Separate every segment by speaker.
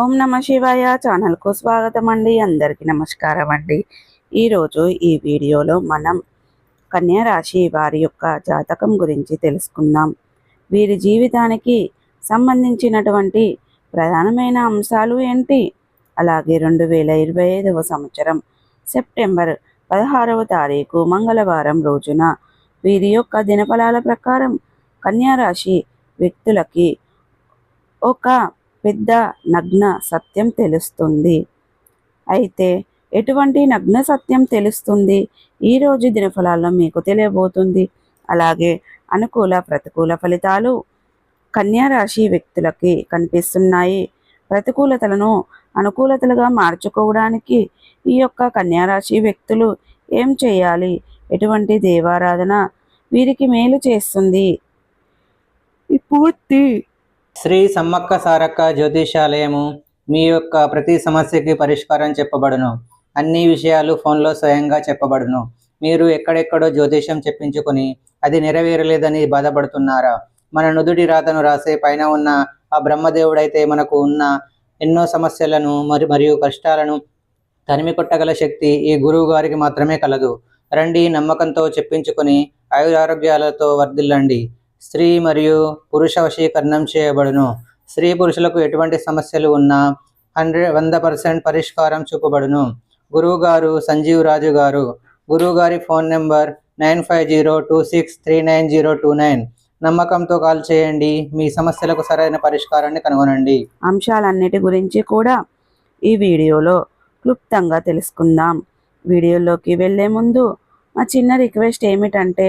Speaker 1: ఓం నమ శివాయ. ఛానల్కు స్వాగతం అండి అందరికీ నమస్కారం అండి ఈరోజు ఈ వీడియోలో మనం కన్యా రాశి వారి యొక్క జాతకం గురించి తెలుసుకుందాం. వీరి జీవితానికి సంబంధించినటువంటి ప్రధానమైన అంశాలు ఏంటి? అలాగే రెండు వేల ఇరవై ఐదవ సంవత్సరం సెప్టెంబర్ పదహారవ తారీఖు మంగళవారం రోజున వీరి యొక్క దినఫలాల ప్రకారం కన్యా రాశి వ్యక్తులకి ఒక పెద్ద నగ్న సత్యం తెలుస్తుంది. అయితే ఎటువంటి నగ్న సత్యం తెలుస్తుంది? ఈరోజు దినఫలాల్లో మీకు తెలియబోతుంది. అలాగే అనుకూల ప్రతికూల ఫలితాలు కన్యారాశి వ్యక్తులకి కనిపిస్తున్నాయి. ప్రతికూలతలను అనుకూలతలుగా మార్చుకోవడానికి ఈ యొక్క కన్యారాశి వ్యక్తులు ఏం చేయాలి? ఎటువంటి దేవారాధన వీరికి మేలు చేస్తుంది? ఈ పూర్తి
Speaker 2: శ్రీ సమ్మక్క సారక్క జ్యోతిషాలయము మీ యొక్క ప్రతి సమస్యకి పరిష్కారం చెప్పబడును. అన్ని విషయాలు ఫోన్లో స్వయంగా చెప్పబడును. మీరు ఎక్కడెక్కడో జ్యోతిషం చెప్పించుకొని అది నెరవేరలేదని బాధపడుతున్నారా? మన నుదుటి రాతను రాసే పైన ఉన్న ఆ బ్రహ్మదేవుడైతే మనకు ఉన్న ఎన్నో సమస్యలను మరి మరియు కష్టాలను తరిమి కొట్టగల శక్తి ఈ గురువు గారికి మాత్రమే కలదు. రండి నమ్మకంతో చెప్పించుకొని ఆయురారోగ్యాలతో వర్ధిల్లండి. స్త్రీ మరియు పురుష వశీకరణం చేయబడును. స్త్రీ పురుషులకు ఎటువంటి సమస్యలు ఉన్నా హండ్రెడ్ వంద పర్సెంట్ పరిష్కారం చూపబడును. గురువు గారు సంజీవ్ రాజు గారు. గురువు గారి phone number nine five zero two six three nine zero two nine. నమ్మకంతో కాల్ చేయండి. మీ సమస్యలకు సరైన పరిష్కారాన్ని కనుగొనండి.
Speaker 1: అంశాలన్నిటి గురించి కూడా ఈ వీడియోలో క్లుప్తంగా తెలుసుకుందాం. వీడియోలోకి వెళ్ళే ముందు మా చిన్న రిక్వెస్ట్ ఏమిటంటే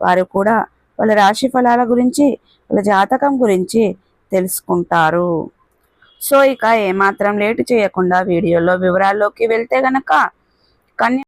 Speaker 1: వారు కూడా వాళ్ళ రాశి ఫలాల గురించి వాళ్ళ జాతకం గురించి తెలుసుకుంటారు. సో ఇక ఏమాత్రం లేటు చేయకుండా వీడియోలో వివరాల్లోకి వెళ్తే గనక కన్యా